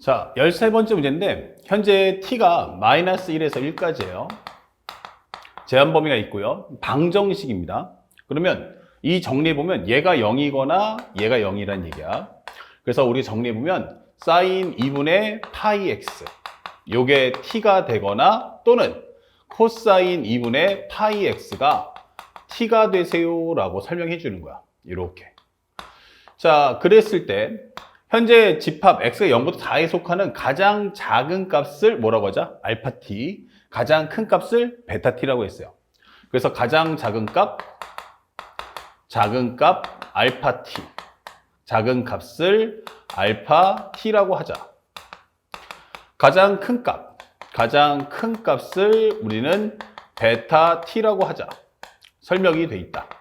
자, 13번째 문제인데 현재 t가 마이너스 1에서 1까지예요. 제한 범위가 있고요. 방정식입니다. 그러면 이 정리해 보면 얘가 0이거나 얘가 0이란 얘기야. 그래서 우리 정리해 보면 사인 2분의 파이 x 요게 t가 되거나 또는 코사인 2분의 파이 x가 t가 되세요 라고 설명해 주는 거야. 이렇게. 자, 그랬을 때 현재 집합 x가 0부터 4에 속하는 가장 작은 값을 뭐라고 하자? 알파 t. 가장 큰 값을 베타 t라고 했어요. 그래서 가장 작은 값, 작은 값 알파 t. 작은 값을 알파 t라고 하자. 가장 큰 값, 가장 큰 값을 우리는 베타 t라고 하자. 설명이 돼 있다.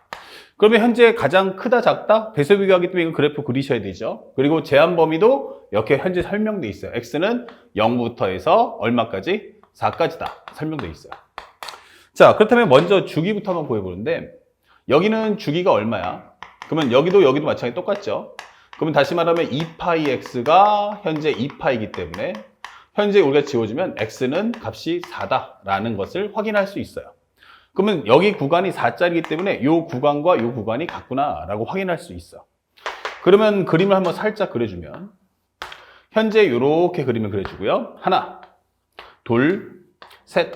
그러면 현재 가장 크다 작다 배수 비교하기 때문에 이거 그래프 그리셔야 되죠. 그리고 제한 범위도 이렇게 현재 설명돼 있어요. x는 0부터 해서 얼마까지? 4까지다. 설명돼 있어요. 자, 그렇다면 먼저 주기부터 한번 보여보는데 여기는 주기가 얼마야? 그러면 여기도 여기도 마찬가지 똑같죠. 그러면 다시 말하면 2파이 x가 현재 2파이기 때문에 현재 우리가 지워주면 x는 값이 4다라는 것을 확인할 수 있어요. 그러면 여기 구간이 4짜리이기 때문에 이 구간과 이 구간이 같구나라고 확인할 수 있어. 그러면 그림을 한번 살짝 그려주면 현재 이렇게 그림을 그려주고요. 하나, 둘, 셋,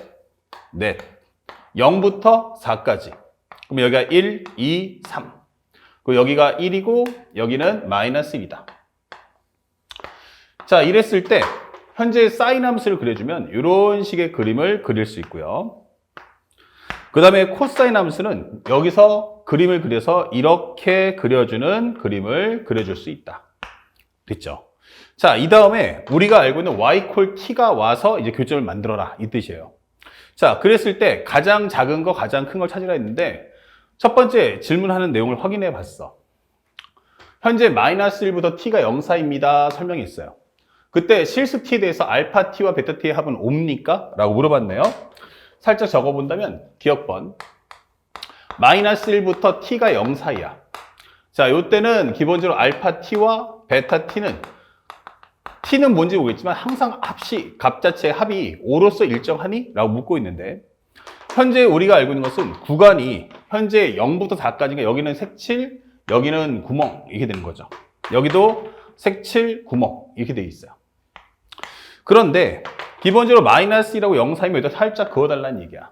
넷, 0부터 4까지. 그럼 여기가 1, 2, 3. 그리고 여기가 1이고 여기는 마이너스 1이다. 자, 이랬을 때 현재 사인 함수를 그려주면 이런 식의 그림을 그릴 수 있고요. 그 다음에 코사인 함수는 여기서 그림을 그려서 이렇게 그려주는 그림을 그려줄 수 있다. 됐죠? 자, 이 다음에 우리가 알고 있는 y 콜 t가 와서 이제 교점을 만들어라. 이 뜻이에요. 자, 그랬을 때 가장 작은 거, 가장 큰 걸 찾으라 했는데 첫 번째 질문하는 내용을 확인해 봤어. 현재 마이너스 1부터 t가 0 사이입니다. 설명했어요. 그때 실수 t에 대해서 알파 t와 베타 t의 합은 옵니까? 라고 물어봤네요. 살짝 적어본다면 기억번 마이너스 1부터 t가 0 사이야. 자, 요때는 기본적으로 알파 t와 베타 t는 t는 뭔지 모르겠지만 항상 합시 값 자체의 합이 5로서 일정하니? 라고 묻고 있는데 현재 우리가 알고 있는 것은 구간이 현재 0부터 4까지가 여기는 색칠, 여기는 구멍 이렇게 되는 거죠. 여기도 색칠, 구멍 이렇게 돼 있어요. 그런데 기본적으로 마이너스 1하고 0 사이면 여기다 살짝 그어달라는 얘기야.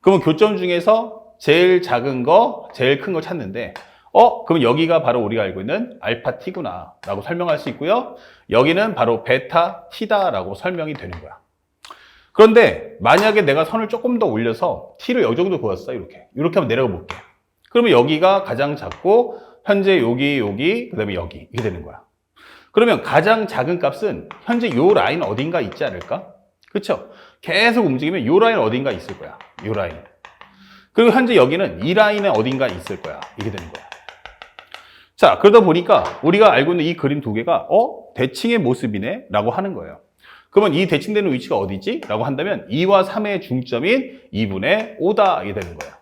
그러면 교점 중에서 제일 작은 거, 제일 큰걸 찾는데 어? 그럼 여기가 바로 우리가 알고 있는 알파 t구나 라고 설명할 수 있고요. 여기는 바로 베타 t다 라고 설명이 되는 거야. 그런데 만약에 내가 선을 조금 더 올려서 t를 이 정도 그었어 이렇게 이렇게 한번 내려가 볼게. 그러면 여기가 가장 작고 현재 여기 여기 그 다음에 여기 이게 되는 거야. 그러면 가장 작은 값은 현재 요 라인 어딘가 있지 않을까? 그렇죠? 계속 움직이면 요 라인 어딘가 있을 거야. 요 라인. 그리고 현재 여기는 이 라인에 어딘가 있을 거야. 이게 되는 거야. 자, 그러다 보니까 우리가 알고 있는 이 그림 두 개가 어? 대칭의 모습이네? 라고 하는 거예요. 그러면 이 대칭되는 위치가 어디지? 라고 한다면 2와 3의 중점인 2분의 5다 이게 되는 거예요.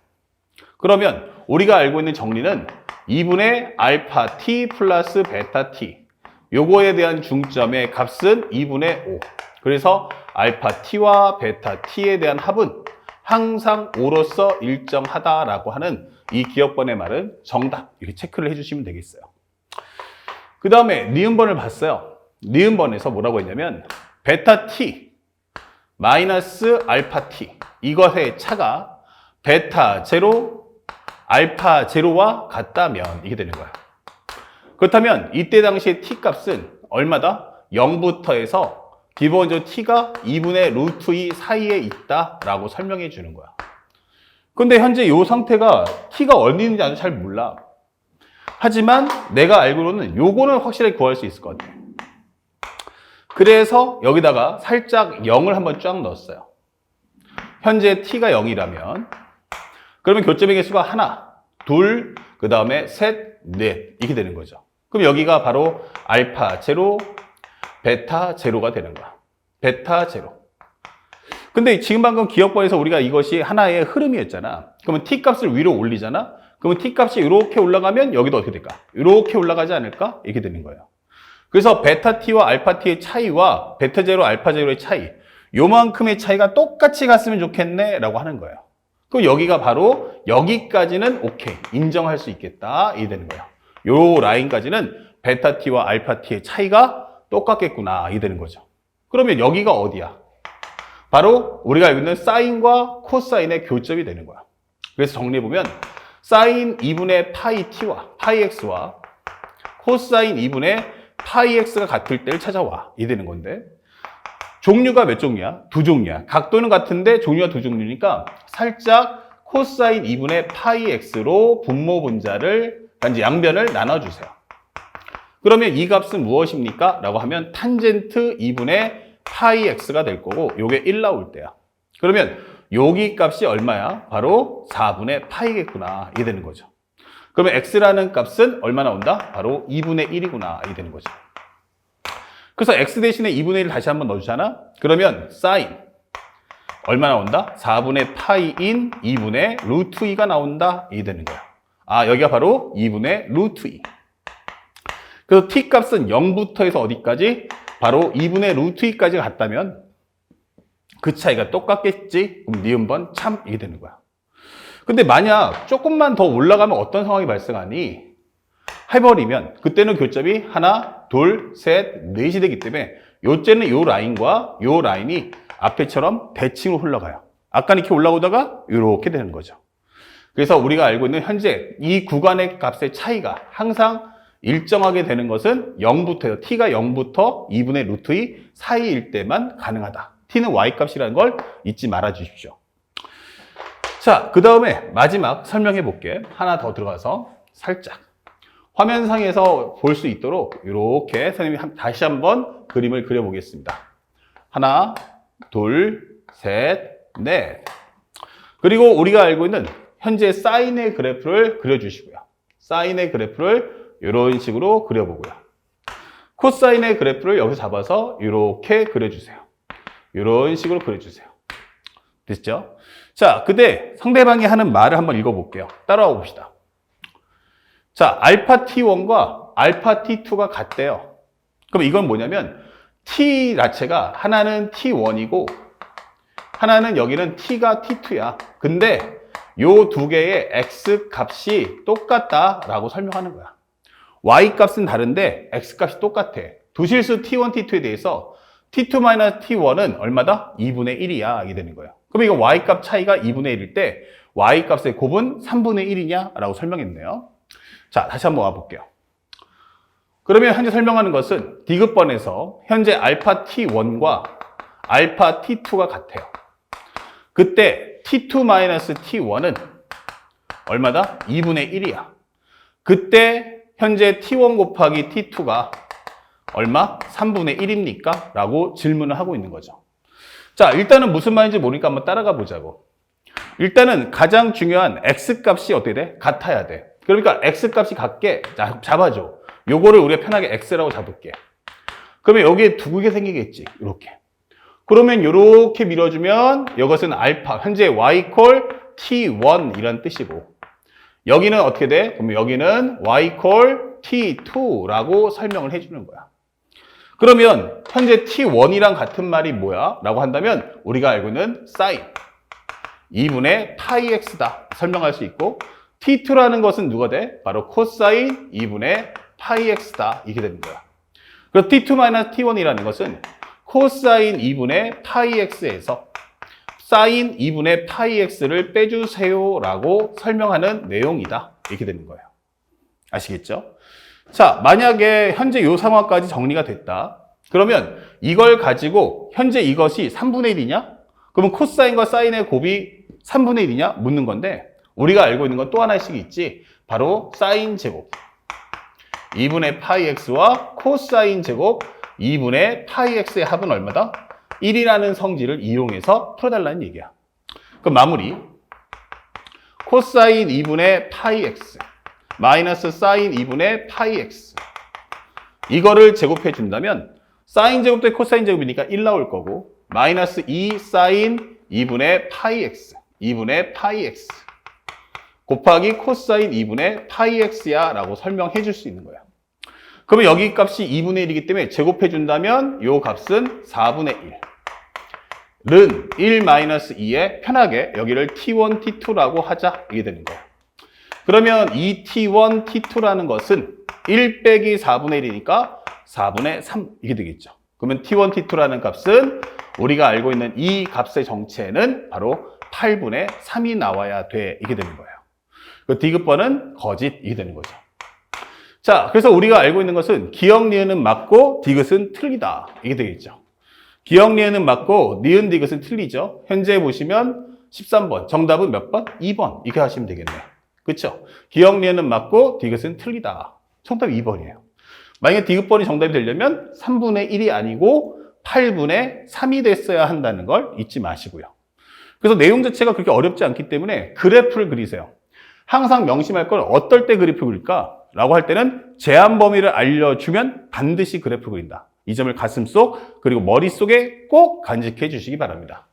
그러면 우리가 알고 있는 정리는 2분의 알파 t 플러스 베타 t 요거에 대한 중점의 값은 2분의 5. 그래서 알파 t와 베타 t에 대한 합은 항상 5로서 일정하다라고 하는 이 기억번의 말은 정답. 이렇게 체크를 해주시면 되겠어요. 그 다음에 니은번을 봤어요. 니은번에서 뭐라고 했냐면 베타 t 마이너스 알파 t 이것의 차가 베타 제로 알파 제로와 같다면 이게 되는 거야. 그렇다면 이때 당시의 t 값은 얼마다? 0부터 해서 기본적으로 t가 2분의 루트 2 사이에 있다라고 설명해 주는 거야. 근데 현재 이 상태가 t가 어디 있는지 아직 잘 몰라. 하지만 내가 알고는 요거는 확실하게 구할 수 있을 것 같아. 그래서 여기다가 살짝 0을 한번 쫙 넣었어요. 현재 t가 0이라면 그러면 교점의 개수가 하나, 둘, 그 다음에 셋, 넷 이렇게 되는 거죠. 그럼 여기가 바로 알파 제로, 베타 제로가 되는 거야. 베타 제로. 근데 지금 방금 기억번에서 우리가 이것이 하나의 흐름이었잖아. 그러면 t 값을 위로 올리잖아. 그러면 t 값이 이렇게 올라가면 여기도 어떻게 될까? 이렇게 올라가지 않을까? 이렇게 되는 거예요. 그래서 베타 t와 알파 t의 차이와 베타 제로, 알파 제로의 차이, 요만큼의 차이가 똑같이 갔으면 좋겠네 라고 하는 거예요. 그럼 여기가 바로 여기까지는 오케이, 인정할 수 있겠다 이 되는 거예요. 요 라인까지는 베타 t와 알파 t의 차이가 똑같겠구나 이 되는 거죠. 그러면 여기가 어디야? 바로 우리가 알고 있는 사인과 코사인의 교점이 되는 거야. 그래서 정리해 보면 사인 2분의 파이 t와 파이 x와 코사인 2분의 파이 x가 같을 때를 찾아와. 이 되는 건데 종류가 몇 종류야? 두 종류야. 각도는 같은데 종류가 두 종류니까 살짝 코사인 2분의 파이 x로 분모 분자를 단지 양변을 나눠주세요. 그러면 이 값은 무엇입니까? 라고 하면 탄젠트 2분의 파이 x가 될 거고 요게 1 나올 때야. 그러면 여기 값이 얼마야? 바로 4분의 파이겠구나. 이게 되는 거죠. 그러면 x라는 값은 얼마 나온다? 바로 2분의 1이구나. 이게 되는 거죠. 그래서 x 대신에 2분의 1을 다시 한번 넣어주잖아? 그러면 사인 얼마 나온다? 4분의 파이인 2분의 루트 2가 나온다. 이게 되는 거야. 아, 여기가 바로 2분의 루트 2. 그래서 t 값은 0부터 해서 어디까지? 바로 2분의 루트 2까지 갔다면 그 차이가 똑같겠지? 그럼 니은번 참 이게 되는 거야. 근데 만약 조금만 더 올라가면 어떤 상황이 발생하니? 해버리면 그때는 교점이 하나, 둘, 셋, 넷이 되기 때문에 요때는 요 라인과 요 라인이 앞에처럼 대칭으로 흘러가요. 아까 이렇게 올라오다가 이렇게 되는 거죠. 그래서 우리가 알고 있는 현재 이 구간의 값의 차이가 항상 일정하게 되는 것은 0부터요. t가 0부터 2분의 루트 2 사이일 때만 가능하다. t는 y값이라는 걸 잊지 말아 주십시오. 자, 그 다음에 마지막 설명해 볼게. 하나 더 들어가서 살짝. 화면상에서 볼 수 있도록 이렇게 선생님이 한- 다시 한번 그림을 그려보겠습니다. 하나, 둘, 셋, 넷. 그리고 우리가 알고 있는 현재 사인의 그래프를 그려주시고요. 사인의 그래프를 이런 식으로 그려보고요. 코사인의 그래프를 여기서 잡아서 이렇게 그려주세요. 이런 식으로 그려주세요. 됐죠? 자, 근데 상대방이 하는 말을 한번 읽어볼게요. 따라와 봅시다. 자, 알파 T1과 알파 T2가 같대요. 그럼 이건 뭐냐면 T 자체가 하나는 T1이고 하나는 여기는 T가 T2야. 근데 요 두 개의 X 값이 똑같다라고 설명하는 거야. Y 값은 다른데 X 값이 똑같아. 두 실수 T1, T2에 대해서 T2-T1은 얼마다? 2분의 1이야. 이게 되는 거예요. 그럼 이거 Y 값 차이가 2분의 1일 때 Y 값의 곱은 3분의 1이냐? 라고 설명했네요. 자, 다시 한번 와볼게요. 그러면 현재 설명하는 것은 디귿번에서 현재 알파 T1과 알파 T2가 같아요. 그때 T2-T1은 얼마다? 2분의 1이야. 그때 현재 T1 곱하기 T2가 얼마? 3분의 1입니까? 라고 질문을 하고 있는 거죠. 자, 일단은 무슨 말인지 모르니까 한번 따라가 보자고. 일단은 가장 중요한 x 값이 어떻게 돼? 같아야 돼. 그러니까 x 값이 같게 자, 잡아줘. 요거를 우리가 편하게 x라고 잡을게. 그러면 여기에 두 개 생기겠지. 이렇게. 그러면 이렇게 밀어주면 이것은 알파, 현재 y 콜 t1 이란 뜻이고 여기는 어떻게 돼? 그러면 여기는 y 콜 t2라고 설명을 해주는 거야. 그러면 현재 t1이랑 같은 말이 뭐야? 라고 한다면 우리가 알고 있는 사인 2분의 파이 x다 설명할 수 있고 t2라는 것은 누가 돼? 바로 코사인 2분의 파이 x다 이게 되는 거야. 그래서 t2 t1이라는 것은 코사인 2분의 파이 x에서 사인 2분의 파이 x를 빼주세요라고 설명하는 내용이다 이렇게 되는 거예요. 아시겠죠? 자, 만약에 현재 이 상황까지 정리가 됐다. 그러면 이걸 가지고 현재 이것이 3분의 1이냐? 그러면 코사인과 사인의 곱이 3분의 1이냐? 묻는 건데 우리가 알고 있는 건 또 하나씩 있지. 바로 사인 제곱 2분의 파이 x와 코사인 제곱 2분의 파이 x의 합은 얼마다? 1이라는 성질을 이용해서 풀어달라는 얘기야. 그럼 마무리. 코사인 2분의 파이 x 마이너스 사인 2분의 파이 x 이거를 제곱해 준다면 사인 제곱 대 코사인 제곱이니까 1 나올 거고 마이너스 2 사인 2분의 파이 x 2분의 파이 x 곱하기 코사인 2분의 파이 x야 라고 설명해 줄 수 있는 거야. 그러면 여기 값이 2분의 1이기 때문에 제곱해 준다면 요 값은 4분의 1. 는 1-2에 편하게 여기를 t1, t2라고 하자 이게 되는 거예요. 그러면 이 t1, t2라는 것은 1 빼기 4분의 1이니까 4분의 3 이게 되겠죠. 그러면 t1, t2라는 값은 우리가 알고 있는 이 값의 정체는 바로 8분의 3이 나와야 돼 이게 되는 거예요. 그 디귿번은 거짓 이게 되는 거죠. 자, 그래서 우리가 알고 있는 것은 기억 니은은 맞고 디귿은 틀리다 이게 되겠죠. 기억 니은은 맞고 니은 디귿은 틀리죠. 현재 보시면 13번 정답은 몇 번? 2번 이렇게 하시면 되겠네. 그렇죠? 기억 니은은 맞고 디귿은 틀리다. 정답이 2번이에요. 만약에 디귿번이 정답이 되려면 3분의 1이 아니고 8분의 3이 됐어야 한다는 걸 잊지 마시고요. 그래서 내용 자체가 그렇게 어렵지 않기 때문에 그래프를 그리세요. 항상 명심할 걸 어떨 때 그래프 그릴까? 라고 할 때는 제한 범위를 알려주면 반드시 그래프 그린다. 이 점을 가슴속 그리고 머릿속에 꼭 간직해 주시기 바랍니다.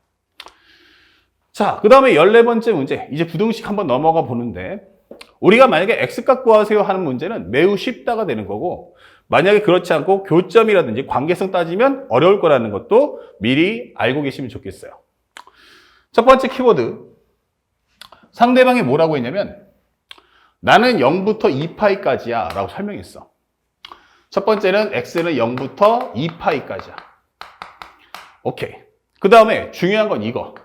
자, 그 다음에 14번째 문제. 이제 부등식 한번 넘어가 보는데 우리가 만약에 x값 구하세요 하는 문제는 매우 쉽다가 되는 거고 만약에 그렇지 않고 교점이라든지 관계성 따지면 어려울 거라는 것도 미리 알고 계시면 좋겠어요. 첫 번째 키워드. 상대방이 뭐라고 했냐면 나는 0부터 2파이까지야 라고 설명했어. 첫 번째는 x는 0부터 2파이까지야. 오케이. 그 다음에 중요한 건 이거.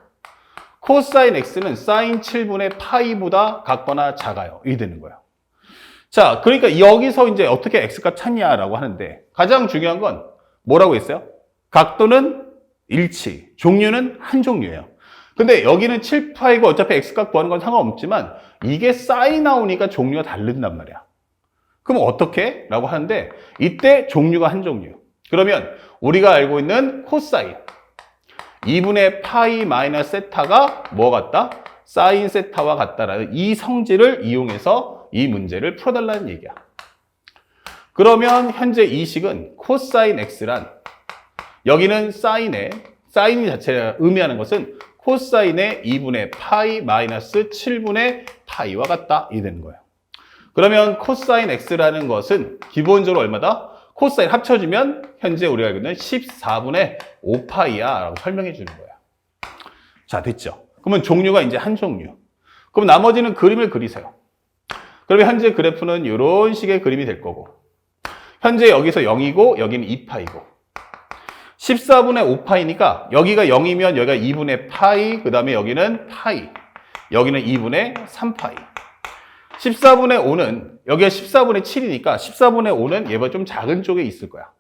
코사인 x는 사인 7분의 파이보다 같거나 작아요. 이게 되는 거예요. 자, 그러니까 여기서 이제 어떻게 x값 찾냐라고 하는데 가장 중요한 건 뭐라고 했어요? 각도는 일치, 종류는 한 종류예요. 근데 여기는 7파이고 어차피 x값 구하는 건 상관없지만 이게 사인 나오니까 종류가 다른단 말이야. 그럼 어떻게? 라고 하는데 이때 종류가 한 종류. 그러면 우리가 알고 있는 코사인 2분의 파이 마이너스 세타가 뭐 같다? 사인 세타와 같다라는 이 성질을 이용해서 이 문제를 풀어달라는 얘기야. 그러면 현재 이 식은 코사인 x란 여기는 사인의 사인 자체가 의미하는 것은 코사인의 2분의 파이 마이너스 7분의 파이와 같다 이 되는 거예요. 그러면 코사인 x라는 것은 기본적으로 얼마다? 코사인 합쳐주면 현재 우리가 알고 있는 14분의 5파이야 라고 설명해 주는 거예요. 자 됐죠? 그러면 종류가 이제 한 종류. 그럼 나머지는 그림을 그리세요. 그러면 현재 그래프는 이런 식의 그림이 될 거고 현재 여기서 0이고 여기는 2파이고 14분의 5파이니까 여기가 0이면 여기가 2분의 파이 그 다음에 여기는 파이 여기는 2분의 3파이 14분의 5는 여기가 14분의 7이니까 14분의 5는 얘보다 좀 작은 쪽에 있을 거야.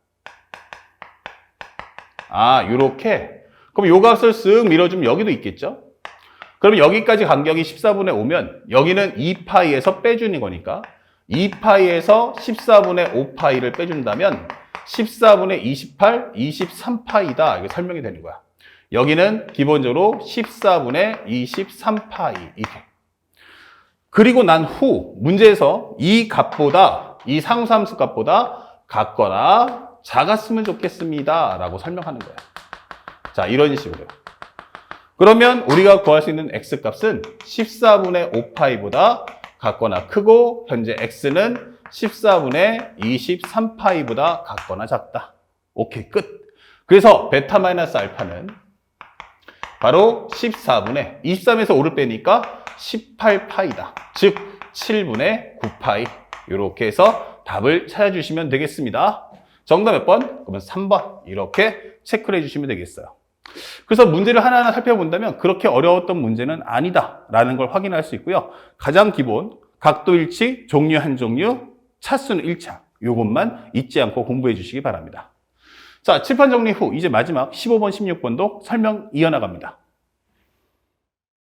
아, 요렇게. 그럼 요 값을 쓱 밀어주면 여기도 있겠죠? 그러면 여기까지 간격이 14분의 5면 여기는 2파이에서 빼주는 거니까 2파이에서 14분의 5파이를 빼준다면 14분의 28, 23파이다. 이게 설명이 되는 거야. 여기는 기본적으로 14분의 23파이. 이렇게. 그리고 난 후 문제에서 이 값보다 이 상수함수 값보다 같거나 작았으면 좋겠습니다. 라고 설명하는 거야. 자, 이런 식으로. 그러면 우리가 구할 수 있는 x 값은 14분의 5파이보다 같거나 크고 현재 x는 14분의 23파이보다 같거나 작다. 오케이, 끝. 그래서 베타 마이너스 알파는 바로 14분의 23에서 5를 빼니까 18파이다. 즉 7분의 9파이. 이렇게 해서 답을 찾아주시면 되겠습니다. 정답 몇 번? 그러면 3번. 이렇게 체크를 해주시면 되겠어요. 그래서 문제를 하나하나 살펴본다면 그렇게 어려웠던 문제는 아니다라는 걸 확인할 수 있고요. 가장 기본 각도 일치, 종류 한 종류, 차수는 1차. 요것만 잊지 않고 공부해 주시기 바랍니다. 자, 칠판 정리 후 이제 마지막 15번, 16번도 설명 이어나갑니다.